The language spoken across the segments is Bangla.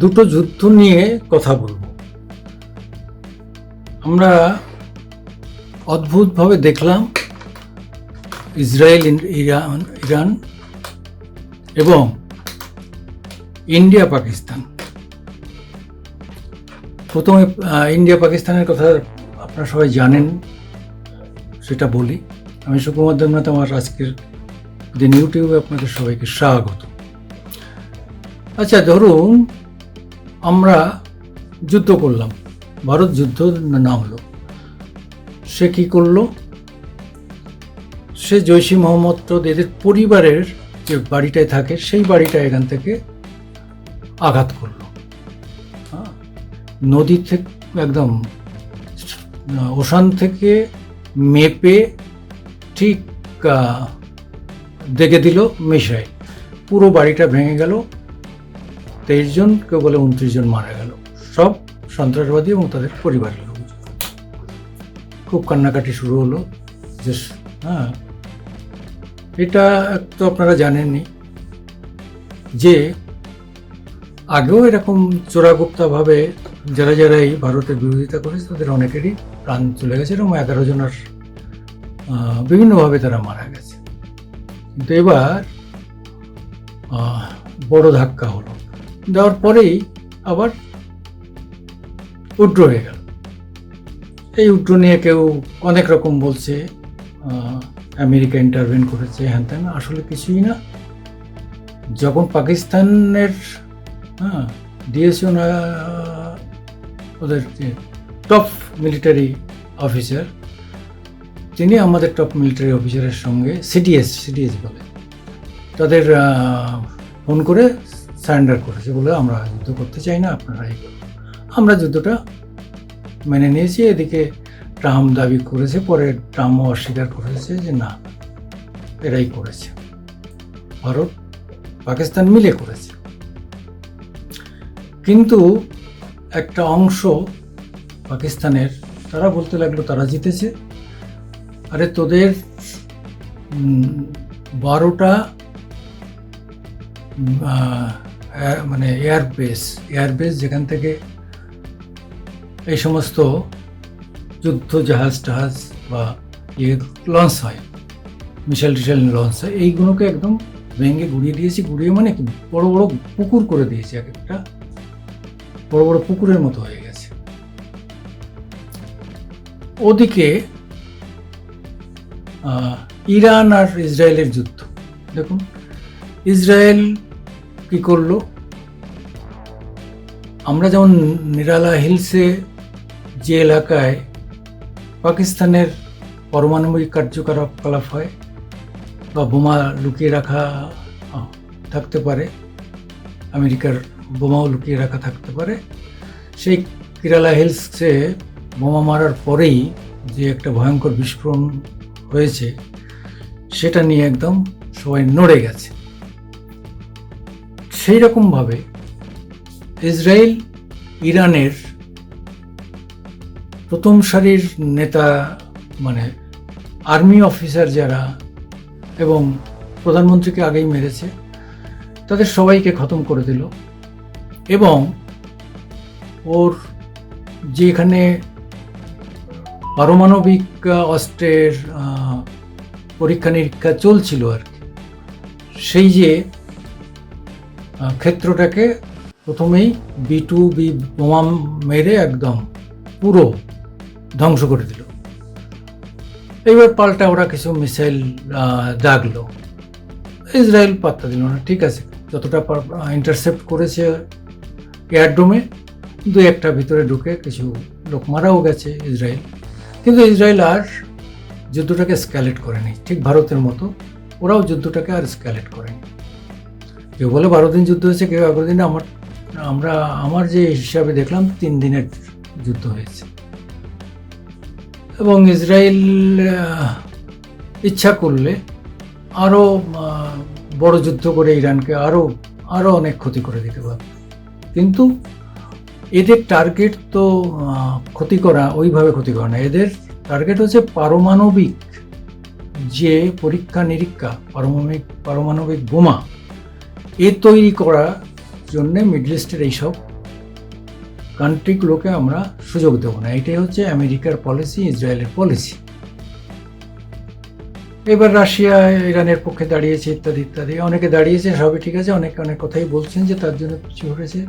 দুটো যুদ্ধ নিয়ে কথা বলব। আমরা অদ্ভুতভাবে দেখলাম ইসরায়েল, ইরান ইরান এবং ইন্ডিয়া, পাকিস্তান। প্রথমে ইন্ডিয়া, পাকিস্তানের কথা আপনারা সবাই জানেন, সেটা বলি। আমি সুকুমার দেবনাথ, আমার আজকের দিন ইউটিউবে আপনাদের সবাইকে স্বাগত। আচ্ছা ধরুন আমরা যুদ্ধ করলাম। ভারত যুদ্ধ নামলো। সে কি করল? সে জৈশি মোহাম্মদ তো এদের পরিবারের যে বাড়িটায় থাকে সেই বাড়িটা এখান থেকে আঘাত করল। হ্যাঁ, নদী থেকে একদম ওশান থেকে মেপে ঠিক দেখে দিল মিশাইল পুরো বাড়িটা ভেঙে গেল। তেইশ জন, কেউ বলে উনত্রিশ জন মারা গেল। সব সন্ত্রাসবাদী এবং তাদের পরিবারের লোকজন খুব কান্নাকাটি শুরু হলো। যে হ্যাঁ। এটা তো আপনারা জানেননি যে আগেও এরকম চোরাগুপ্তাভাবে যারা যারা ভারতের বিরোধিতা করেছে, তাদের অনেকেরই প্রাণ চলে গেছে এবং এগারো জনের বিভিন্নভাবে তারা মারা গেছে। কিন্তু এবার বড় ধাক্কা হলো। দেওয়ার পরেই আবার উড্র হয়ে গেল। এই উড্র নিয়ে কেউ অনেক রকম বলছে আমেরিকা ইন্টারভেন করেছে, হ্যান ত্যান, আসলে কিছুই না। যখন পাকিস্তানের হ্যাঁ ডিএসও না ওদের টপ মিলিটারি অফিসার তিনি আমাদের টপ মিলিটারি অফিসারের সঙ্গে সিডিএস সিডিএস বলে। তাদের ফোন করে সারেন্ডার করেছে বলে আমরা যুদ্ধ করতে চাই না, আপনারা এই আমরা যুদ্ধটা মেনে নিয়েছি, এদিকে ট্রাম্প দাবি করেছে, পরে ট্রাম্পও অস্বীকার করেছে যে না, এরাই করেছে। ভারত পাকিস্তান মিলে করেছে। কিন্তু একটা অংশ পাকিস্তানের, তারা বলতে লাগল তারা জিতেছে। আরে তোদের বারোটা মানে এয়ারবেস এয়ারবেস যেখান থেকে এই সমস্ত যুদ্ধ জাহাজ টাহাজ বা ইয়ে লঞ্চ হয় মিসাইল টিসাইল লঞ্চ হয়, এইগুলোকে একদম ভেঙে গুড়িয়ে দিয়েছি, গুড়িয়ে মানে কি বড় বড় পুকুর করে দিয়েছি, এক একটা বড় বড় পুকুরের মতো হয়ে গেছে। ওদিকে ইরান আর ইসরায়েলের যুদ্ধ। দেখুন, ইসরায়েল কি করল? আমরা যেমন নিরালা হিলসে যে এলাকায় পাকিস্তানের পারমাণবিক কার্যকলাপ হয় বা বোমা লুকিয়ে রাখা থাকতে পারে, আমেরিকার বোমাও লুকিয়ে রাখা থাকতে পারে, সেই কেরালা হিলসে বোমা মারার পরেই যে একটা ভয়ঙ্কর বিস্ফোরণ হয়েছে, সেটা নিয়ে একদম সবাই নড়ে গেছে। সেই রকমভাবে ইসরায়েল ইরানের প্রথম সারির নেতা মানে আর্মি অফিসার যারা এবং প্রধানমন্ত্রীকে আগেই মেরেছে, তাদের সবাইকে খতম করে দিল। এবং ওর যেখানে পারমাণবিক অস্ত্রের পরীক্ষা নিরীক্ষা চলছিল আর কি, সেই যে ক্ষেত্রটাকে প্রথমেই বি টু বি বোমা মেরে একদম পুরো ধ্বংস করে দিল। এইবার পাল্টা ওরা কিছু মিসাইল দাগলো ইসরায়েল পাত্তা দিল না, ঠিক আছে। যতটা ইন্টারসেপ্ট করেছে এয়ারড্রোমে দু একটা ভিতরে ঢুকে কিছু লোক মারাও গেছে ইসরায়েল। কিন্তু ইসরায়েল আর যুদ্ধটাকে স্ক্যালেট করেনি, ঠিক ভারতের মতো। ওরাও যুদ্ধটাকে আর স্ক্যালেট করেনি। কেউ বলে বারো দিন যুদ্ধ হয়েছে, কেউ এগারো দিনে। আমার, আমরা, আমার যে হিসাবে দেখলাম, তিন দিনের যুদ্ধ হয়েছে। এবং ইসরায়েল ইচ্ছা করলে আরও বড় যুদ্ধ করে ইরানকে আরও আরও অনেক ক্ষতি করে দিতে পারত কিন্তু এদের টার্গেট তো ক্ষতি করা, ওইভাবে ক্ষতি করা না। এদের টার্গেট হচ্ছে পারমাণবিক যে পরীক্ষা নিরীক্ষা পারমাণবিক পারমাণবিক বোমা এ তৈরি করার জন্যে মিডল ইস্টের এইসব কান্ট্রিগুলোকে আমরা সুযোগ দেবো না। এটাই হচ্ছে আমেরিকার পলিসি ইসরায়েলের পলিসি এবার রাশিয়া, ইরানের পক্ষে দাঁড়িয়েছে ইত্যাদি ইত্যাদি। অনেকে দাঁড়িয়েছে, সবই ঠিক আছে, অনেকে, অনেক কথাই বলছেন যে তার জন্য কিছু ঘটেছে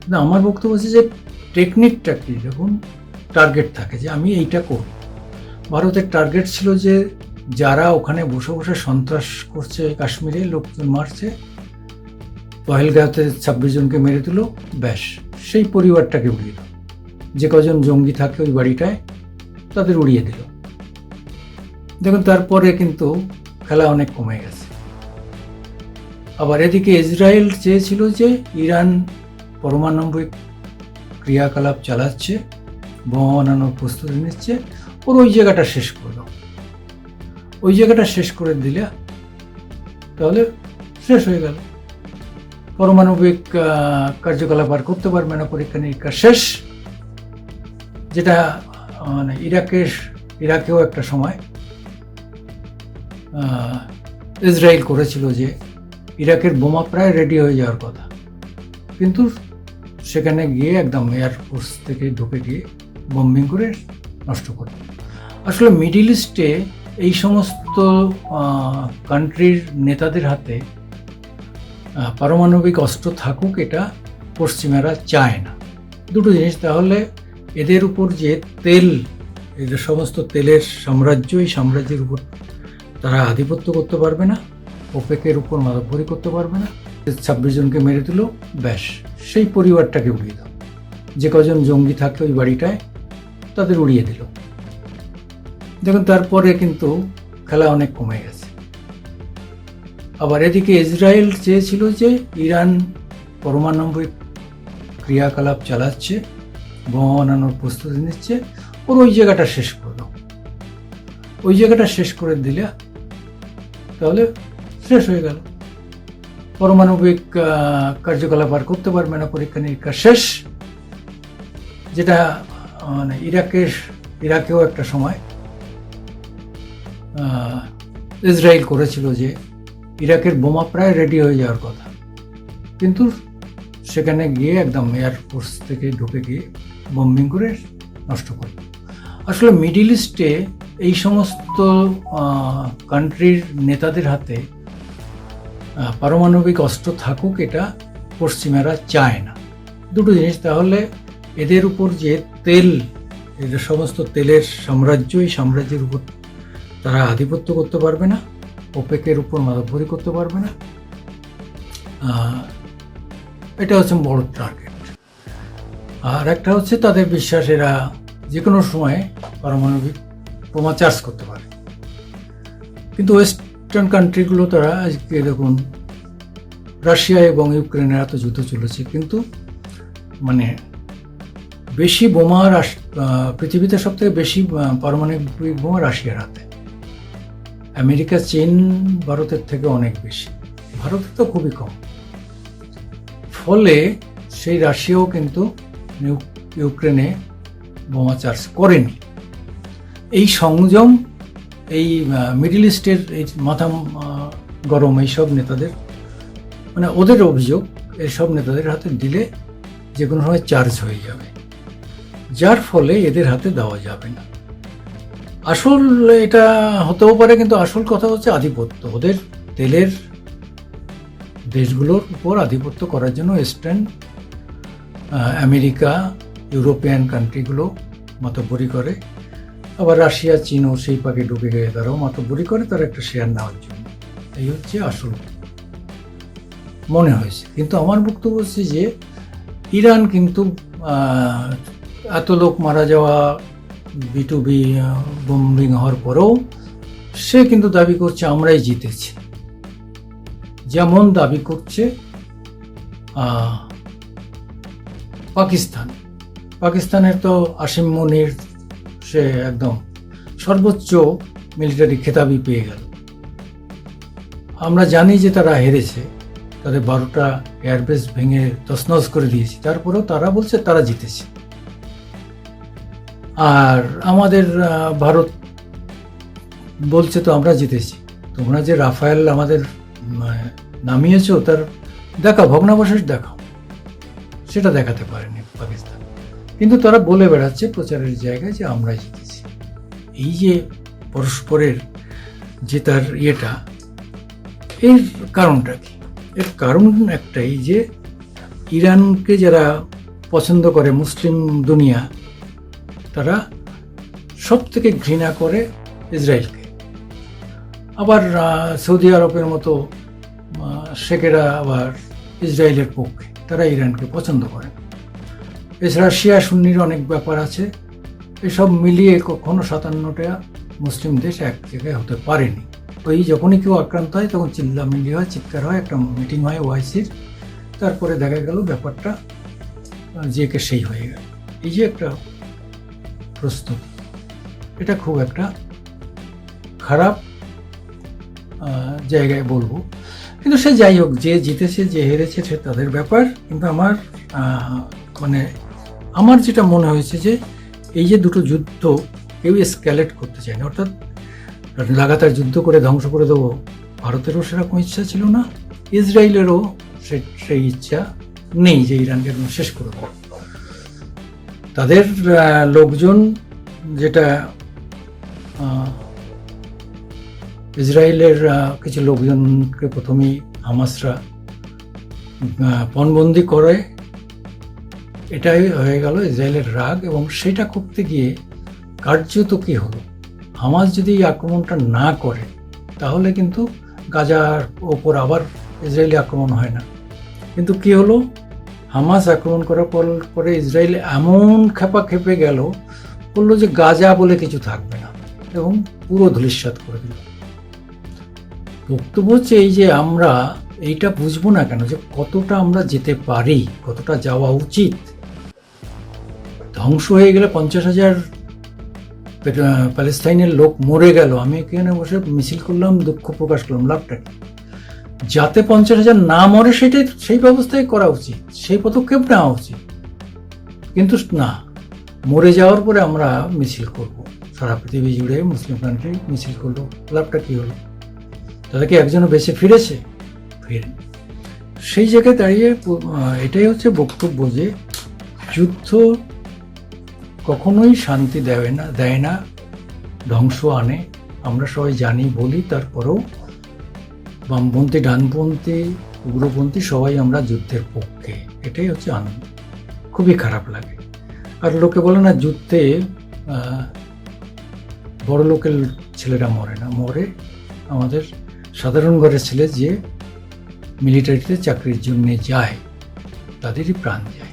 কিন্তু আমার বক্তব্য হচ্ছে যে টেকনিকটা কি? দেখুন টার্গেট থাকে যে আমি এইটা করব। ভারতের টার্গেট ছিল যে যারা ওখানে বসে বসে সন্ত্রাস করছে কাশ্মীরে, লোকজন মারছে পহেলগাঁওতে ছাব্বিশ জনকে মেরে দিল, ব্যাস, সেই পরিবারটাকে উড়িয়ে দিল। যে কজন জঙ্গি থাকে ওই বাড়িটায় তাদের উড়িয়ে দিল। দেখুন, তারপরে কিন্তু খেলা অনেক কমে গেছে। আবার এদিকে ইসরায়েল চেয়েছিল যে ইরান পারমাণবিক ক্রিয়াকলাপ চালাচ্ছে, বোমা বানানোর প্রস্তুতি নিচ্ছে, ওর ওই জায়গাটা শেষ করল ওই জায়গাটা শেষ করে দিলে তাহলে শেষ হয়ে গেল। পারমাণবিক কার্যকলাপ আর করতে পারবে না, পরীক্ষা নিরীক্ষা শেষ, যেটা মানে ইরাকের ইরাকেও একটা সময় ইসরায়েল করেছিল যে ইরাকের বোমা প্রায় রেডি হয়ে যাওয়ার কথা। কিন্তু সেখানে গিয়ে একদম এয়ারফোর্স থেকে ঢুকে গিয়ে বম্বিং করে নষ্ট করে আসলে মিডিল ইস্টে এই সমস্ত কান্ট্রির নেতাদের হাতে পারমাণবিক অস্ত্র থাকুক এটা পশ্চিমারা চায় না। দুটো জিনিস, তাহলে এদের উপর যে তেল এদের সমস্ত তেলের সাম্রাজ্য, এই সাম্রাজ্যের উপর তারা আধিপত্য করতে পারবে না, ওপেকের উপর মাদকভরি করতে পারবে না। ছাব্বিশ জনকে মেরে দিল, ব্যাস, সেই পরিবারটাকে উড়িয়ে দাও। যে কজন জঙ্গি থাকে ওই বাড়িটায়, তাদের উড়িয়ে দিল। দেখুন, তারপরে কিন্তু খেলা অনেক কমে গেছে। আবার এদিকে ইসরায়েল চেয়েছিল যে ইরান পারমাণবিক ক্রিয়াকলাপ চালাচ্ছে, বোমা বানানোর প্রস্তুতি নিচ্ছে, ওর ওই জায়গাটা শেষ করল ওই জায়গাটা শেষ করে দিলে তাহলে শেষ হয়ে গেল। পারমাণবিক কার্যকলাপ আর করতে পারবে না, পরীক্ষা নিরীক্ষা শেষ। যেটা মানে ইরাকের ইরাকেও একটা সময় ইসরায়েল করেছিল যে ইরাকের বোমা প্রায় রেডি হয়ে যাওয়ার কথা। কিন্তু সেখানে গিয়ে একদম এয়ারফোর্স থেকে ঢুকে গিয়ে বম্বিং করে নষ্ট করে আসলে মিডিল ইস্টে এই সমস্ত কান্ট্রির নেতাদের হাতে পারমাণবিক অস্ত্র থাকুক, এটা পশ্চিমারা চায় না। দুটো জিনিস, তাহলে এদের উপর যে তেল, এদের সমস্ত তেলের সাম্রাজ্য, এই সাম্রাজ্যের উপর তারা আধিপত্য করতে পারবে না। ওপেকের উপর মাদকভরি করতে পারবে না। এটা হচ্ছে বড় টার্গেট আর একটা হচ্ছে তাদের বিশ্বাস এরা যে কোনো সময়ে পারমাণবিক বোমা চার্জ করতে পারে। কিন্তু ওয়েস্টার্ন কান্ট্রিগুলো তারা আজকে দেখুন, রাশিয়া এবং ইউক্রেনের এত যুদ্ধ চলেছে। কিন্তু মানে বেশি বোমা পৃথিবীতে সব থেকে বেশি পারমাণবিক বোমা রাশিয়ার হাতে। আমেরিকা, চীন ভারতের থেকে অনেক বেশি। ভারতের তো খুবই কম। ফলে সেই রাশিয়াও কিন্তু ইউক্রেনে বোমা চার্জ করেনি। এই সংযম, এই মিডিল ইস্টের এই মাথা গরম এইসব নেতাদের মানে ওদের অভিযোগ, এইসব নেতাদের হাতে দিলে যে কোনো সময় চার্জ হয়ে যাবে। যার ফলে এদের হাতে দেওয়া যাবে না। আসল এটা হতেও পারে, কিন্তু আসল কথা হচ্ছে আধিপত্য। ওদের তেলের দেশগুলোর উপর আধিপত্য করার জন্য ওয়েস্টার্ন আমেরিকা ইউরোপিয়ান কান্ট্রিগুলো মাতব্বরি করে। আবার রাশিয়া, চীনও সেই পাকে ডুবে গিয়ে তারাও মাতব্বরি করে, তারা একটা শেয়ার নেওয়ার জন্য। এই হচ্ছে আসল মনে হয়েছে। কিন্তু আমার বক্তব্য হচ্ছে যে, ইরান কিন্তু এত লোক মারা যাওয়া বি টু বি বোম্বিং হওয়ার পরেও সে কিন্তু দাবি করছে, আমরাই জিতেছি। যেমন দাবি করছে পাকিস্তান। পাকিস্তানের তো আসিম মনির, সে একদম সর্বোচ্চ মিলিটারি খেতাবই পেয়ে গেল। আমরা জানি যে তারা হেরেছে, তাদের বারোটা এয়ারবেস ভেঙে তছনছ করে দিয়েছে। তারপরেও তারা বলছে, তারা জিতেছে। আর আমাদের ভারত বলছে তো আমরা জিতেছি। তোমরা যে রাফায়েল আমাদের নামিয়েছো, তার দেখাও, ভগ্নাবশেষ দেখাও। সেটা দেখাতে পারেনি পাকিস্তান। কিন্তু তারা বলে বেড়াচ্ছে প্রচারের জায়গায় যে আমরা জিতেছি। এই যে পরস্পরের যে তার ইয়েটা, এর কারণটা কি? এর কারণ একটাই যে ইরানকে যারা পছন্দ করে মুসলিম দুনিয়া সব থেকে ঘৃণা করে ইসরায়েলকে। আবার সৌদি আরবের মতো শেখেরা আবার ইসরায়েলের পক্ষে, তারা ইরানকে পছন্দ করে। এছাড়া শিয়া সুন্নির অনেক ব্যাপার আছে। এসব মিলিয়ে কখনো সাতান্নটা মুসলিম দেশ এক জায়গায় হতে পারেনি। ওই যখনই কেউ আক্রান্ত হয়, তখন চিল্লামিল্লি হয়, চিৎকার হয়, একটা মিটিং হয় ওয়াইসির। তারপরে দেখা গেল ব্যাপারটা যে কে সেই হয়ে গেল। এই যে একটা প্রস্তুতি এটা খুব একটা খারাপ জায়গায় বলব। কিন্তু সে যাই হোক, যে জিতেছে, যে হেরেছে, সে তাদের ব্যাপার। কিন্তু আমার মানে আমার যেটা মনে হয়েছে যে এই যে দুটো যুদ্ধ কেউ স্ক্যালেট করতে চায় না। অর্থাৎ লাগাতার যুদ্ধ করে ধ্বংস করে দেবো, ভারতেরও সেরকম ইচ্ছা ছিল না, ইসরায়েলেরও সেই ইচ্ছা নেই যে ইরানকে শেষ করে দেবো। তাদের লোকজন যেটা ইসরায়েলের কিছু লোকজনকে প্রথমেই হামাসরা পণবন্দি করে। এটাই হয়ে গেল ইসরায়েলের রাগ এবং সেটা করতে গিয়ে কার্যত কী হলো? হামাস যদি এই আক্রমণটা না করে, তাহলে কিন্তু গাজার ওপর আবার ইসরায়েলি আক্রমণ হয় না। কিন্তু কি হলো? হামাস আক্রমণ করার পর, পরে ইসরায়েল এমন খেপা খেপে গেল, বলল যে গাজা বলে কিছু থাকবে না। এবং পুরো ধূলিসাৎ করে দিল। বক্তব্য হচ্ছে এই যে আমরা এইটা বুঝব না কেন, যে কতটা আমরা যেতে পারি, কতটা যাওয়া উচিত। ধ্বংস হয়ে গেলে পঞ্চাশ হাজার প্যালেস্তাইনের লোক মরে গেল। আমি এখানে বসে মিছিল করলাম, দুঃখ প্রকাশ করলাম, লাভটা কি? যাতে পঞ্চাশ হাজার না মরে সেটাই সেই ব্যবস্থাই করা উচিত। সেই পদক্ষেপ নেওয়া উচিত। কিন্তু না, মরে যাওয়ার পরে আমরা মিছিল করব। সারা পৃথিবী জুড়ে মুসলিম কান্ট্রি মিছিল করল। লাভটা কী হলো? তাহলে কি একজনও বেঁচে ফিরেছে? ফিরে সেই জায়গায় দাঁড়িয়ে এটাই হচ্ছে বক্তব্য যে যুদ্ধ কখনোই শান্তি দেয় না দেয় না, ধ্বংস আনে। আমরা সবাই জানি, বলি, তারপরেও বামপন্থী, ডানপন্থী, উগ্রপন্থী সবাই আমরা যুদ্ধের পক্ষে। এটাই হচ্ছে আনন্দ। খুবই খারাপ লাগে। আর লোকে বলে না, যুদ্ধে বড় লোকের ছেলেরা মরে না। মরে আমাদের সাধারণ ঘরের ছেলে যে মিলিটারিতে চাকরির জন্য যায়, তাদেরই প্রাণ যায়।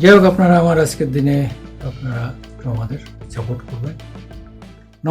যাই হোক, আপনারা আমার আজকের দিনে আপনারা আমাদের সাপোর্ট করবেন।